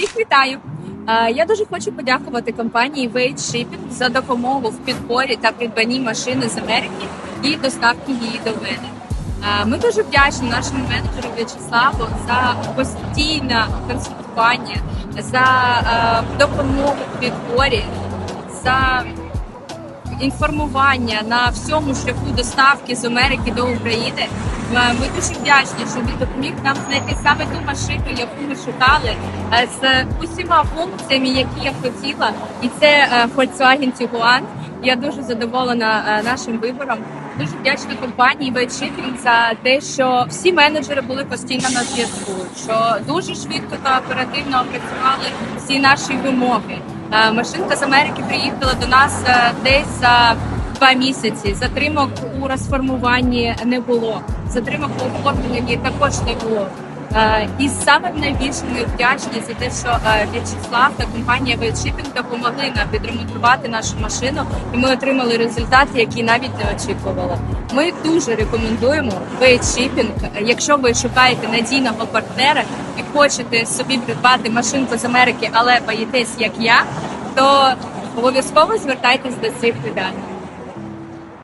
Всіх вітаю! Я дуже хочу подякувати компанії Wade Shipping за допомогу в підборі та придбанні машини з Америки і доставки її до мене. Ми дуже вдячні нашому менеджеру В'ячеславу за постійне консультування, за допомогу в підборі, за інформування на всьому шляху доставки з Америки до України. Е, Ми дуже вдячні, що він допоміг нам знайти саме ту машину, яку ми шукали, е, з усіма функціями, які я хотіла. І це е, Volkswagen Tiguan. Я дуже задоволена нашим вибором. Дуже вдячна компанії Wade за те, що всі менеджери були постійно на зв'язку, що дуже швидко та оперативно опрацювали всі наші вимоги. Е, Машинка з Америки приїхала до нас е, десь за два місяці. Затримок у розформуванні не було. Затримок у оформленні також не було. Е, І саме найбільше ми вдячні за те, що е, В'ячеслав та компанія Shipping допомогли нам відремонтувати нашу машину, і ми отримали результати, які навіть не очікували. Ми дуже рекомендуємо Shipping. Якщо ви шукаєте надійного партнера і хочете собі придбати машинку з Америки, але боїтесь як я, то обов'язково звертайтесь до цих людей.